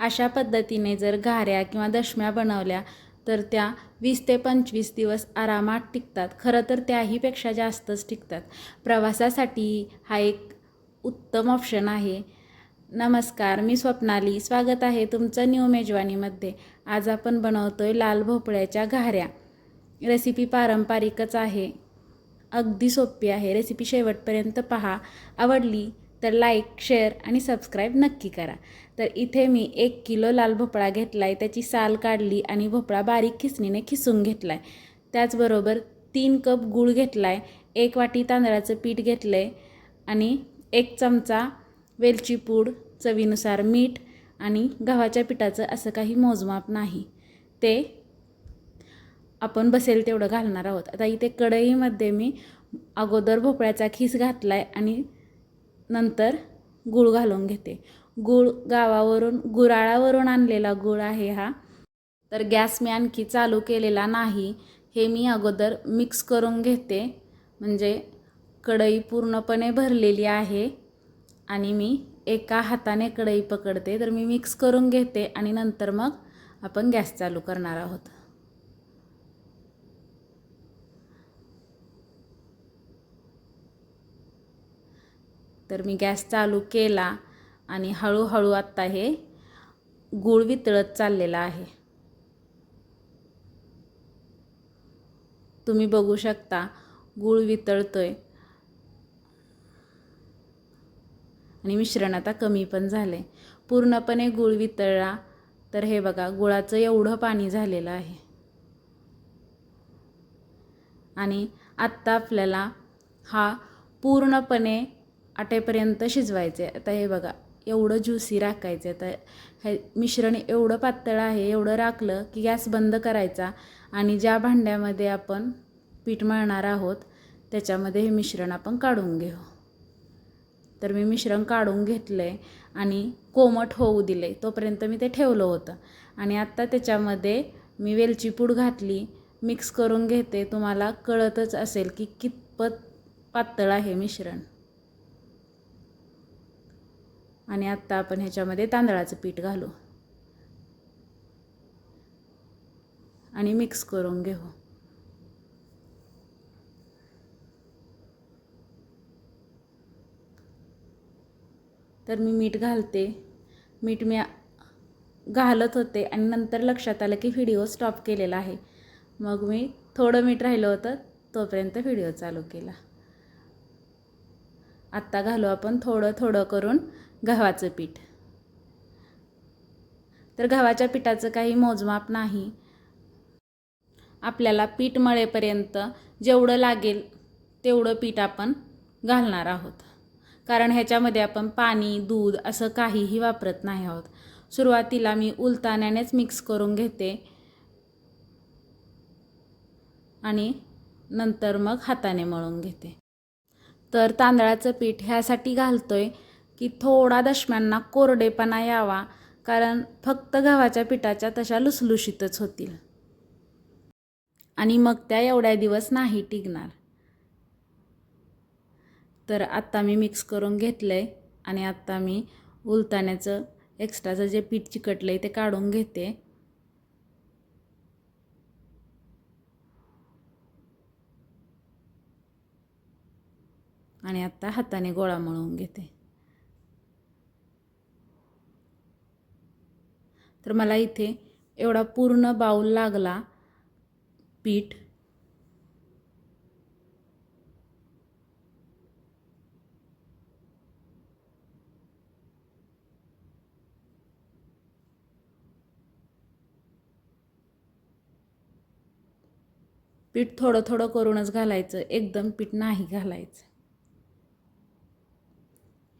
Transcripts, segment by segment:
अशा पद्धतीने जर घाऱ्या किंवा दशम्या बनवल्या तर त्या वीस ते पंचवीस दिवस आरामात टिकतात. खरं तर त्याहीपेक्षा जास्तच टिकतात. प्रवासासाठी हा एक उत्तम ऑप्शन आहे. नमस्कार मी स्वप्नाली. स्वागत आहे तुमचं न्यू मेजवानीमध्ये. आज आपण बनवतो आहे लाल भोपळ्याच्या घाऱ्या. रेसिपी पारंपरिकच आहे. अगदी सोपी आहे. रेसिपी शेवटपर्यंत पहा. आवडली? तर लाईक शेअर आणि सबस्क्राईब नक्की करा. तर इथे मी एक किलो लाल भोपळा घेतला आहे त्याची साल काढली आणि भोपळा बारीक खिसणीने खिसून घेतला आहे त्याचबरोबर तीन कप गूळ घेतला आहे एक वाटी तांदळाचं पीठ घेतलं आहे आणि एक चमचा वेलची पूड चवीनुसार मीठ आणि गव्हाच्या पिठाचं असं काही मोजमाप नाही. ते आपण बसेल तेवढं घालणार आहोत. आता इथे कढईमध्ये मी अगोदर भोपळ्याचा खीस घातला आहे आणि नंतर गूळ घालून घेते. गूळ गावावरून गुराळावरून आणलेला गूळ आहे हा. तर गॅस मी आणखी चालू केलेला नाही. हे मी अगोदर मिक्स करून घेते. म्हणजे कढई पूर्णपणे भरलेली आहे आणि मी एका हाताने कढई पकडते. तर मी मिक्स करून घेते आणि नंतर मग आपण गॅस चालू करणार आहोत. तर मी गॅस चालू केला आणि हळूहळू आत्ता हे गूळ वितळत चाललेला आहे. तुम्ही बघू शकता गूळ वितळतोय. आणि मिश्रण आता कमी पण झाले पूर्णपणे गूळ वितळला तर हे बघा गुळाचं एवढं पाणी झालेलं आहे. आणि आत्ता आपल्याला हा पूर्णपणे आटेपर्यंत शिजवायचे. आता हे बघा एवढं ज्युसी राखायचं. तर हे मिश्रण एवढं पातळ आहे एवढं राखलं की गॅस बंद करायचा आणि ज्या भांड्यामध्ये आपण पीठ मळणार आहोत त्याच्यामध्ये हे मिश्रण आपण काढून घेऊ. तर मी मिश्रण काढून घेतलं आहे आणि कोमट होऊ दिले तोपर्यंत मी ते ठेवलं होतं. आणि आत्ता त्याच्यामध्ये मी वेलची पूड घातली मिक्स करून घेते. तुम्हाला कळतच असेल की कितपत पातळ आहे मिश्रण. आणि आत्ता आपण ह्याच्यामध्ये तांदळाचं पीठ घालू. आणि मिक्स करून घेऊ. तर मी मीठ घालते. मीठ मी घालत होते आणि नंतर लक्षात आलं की व्हिडिओ स्टॉप केलेला आहे. मग मी थोडं मीठ राहिलं होतं तोपर्यंत व्हिडिओ चालू केला. आत्ता घालू आपण थोडं थोडं करून गव्हाचं पीठ. तर गव्हाच्या पिठाचं काही मोजमाप नाही. आपल्याला पीठ मळेपर्यंत जेवढं लागेल तेवढं पीठ आपण घालणार आहोत. कारण ह्याच्यामध्ये आपण पाणी दूध असं काहीही वापरत नाही आहोत. सुरुवातीला मी उलताण्यानेच मिक्स करून घेते. आणि नंतर मग हाताने मळून घेते. तर तांदळाचं पीठ ह्यासाठी घालतोय. की थोडा दशम्यांना कोरडेपणा यावा कारण फक्त गव्हाच्या पिठाच्या तशा लुसलुशीतच होतील. आणि मग त्या एवढ्या दिवस नाही टिकणार. तर आत्ता मी मिक्स करून घेतलं आहे आणि आत्ता मी उलताण्याचं एक्स्ट्राचं जे पीठ चिकटलं आहे ते काढून घेते. आणि आत्ता हाताने गोळा मळून घेते. तर मला इथे एवढा पूर्ण बाऊल लागला. पीठ. पीठ थोडं थोडं करूनच घालायचं. एकदम पीठ नाही घालायचं.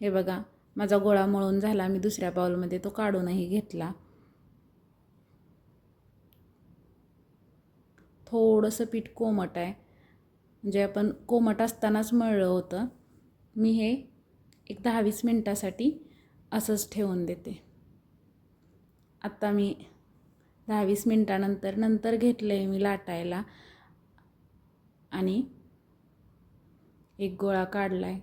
हे बघा माझा गोळा मळून झाला. मी दुसऱ्या बाऊलमध्ये तो काढूनही घेतला. थोडंसं पीठ कोमट आहे. म्हणजे आपण कोमट असतानाच मळलं होतं. मी हे एक दहा वीस मिनटासाठी असंच ठेवून देते. आत्ता मी दहा वीस मिनटानंतर नंतर घेतलं आहे मी लाटायला. आणि एक गोळा काढला आहे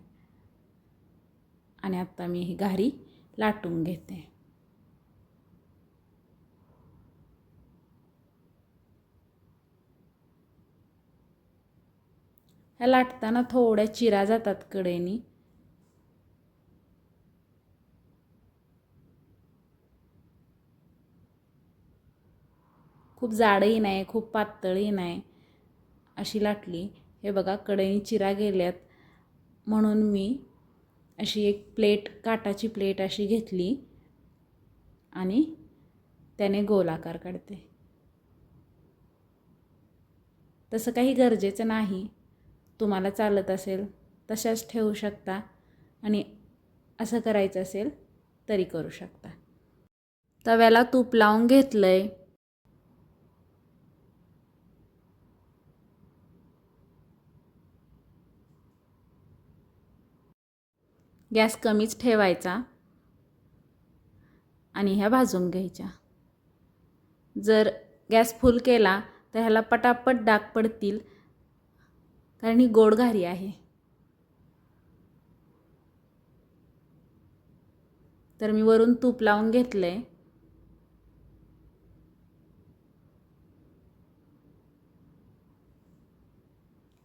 आणि आत्ता मी ही घारी लाटून घेते. ह्या लाटताना थोड्या चिरा जातात कडेनी. खूप जाडही नाही खूप पातळही नाही अशी लाटली. हे बघा कडेनी चिरा गेल्यात. म्हणून मी अशी एक प्लेट काटाची प्लेट अशी घेतली आणि त्याने गोलाकार काढते. तसं काही गरजेचं नाही. तुम्हाला चालत असेल तशाच ठेवू शकता आणि असं करायचं असेल तरी करू शकता. तव्याला तूप लावून घेतलं आहे गॅस कमीच ठेवायचा आणि ह्या भाजून घ्यायच्या. जर गॅस फुल केला तर ह्याला पटापट डाग पडतील कारण ही गोड घारी आहे. तर मी वरून तूप लावून घेतलं. आहे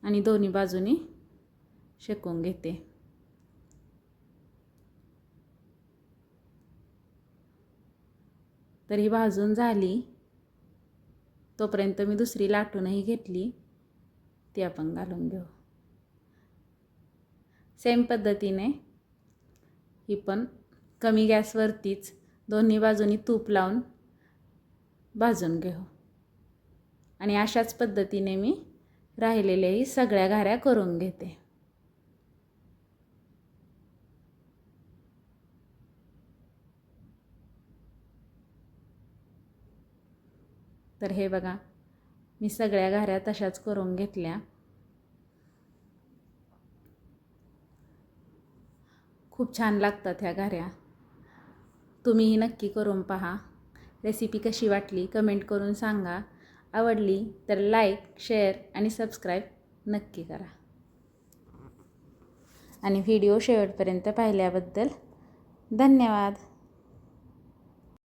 आणि दोन्ही बाजूनी शेकून घेते. तर ही भाजून झाली. तोपर्यंत मी दुसरी लाटूनही घेतली. ती आपण घालून घेऊ. सेम पद्धतीने ही पण कमी गॅसवरतीच दोन्ही बाजूनी तूप लावून भाजून घेऊ. आणि अशाच पद्धतीने मी राहिलेल्याही सगळ्या घाऱ्या करून घेते. तर हे बघा मी सगळ्या घाऱ्या तशाच करून घेतल्या. खूप छान लागतात ह्या घाऱ्या. तुम्हीही नक्की करून पहा. रेसिपी कशी वाटली कमेंट करून सांगा. आवडली तर लाईक शेअर आणि सबस्क्राईब नक्की करा. आणि व्हिडिओ शेवटपर्यंत पाहिल्याबद्दल धन्यवाद.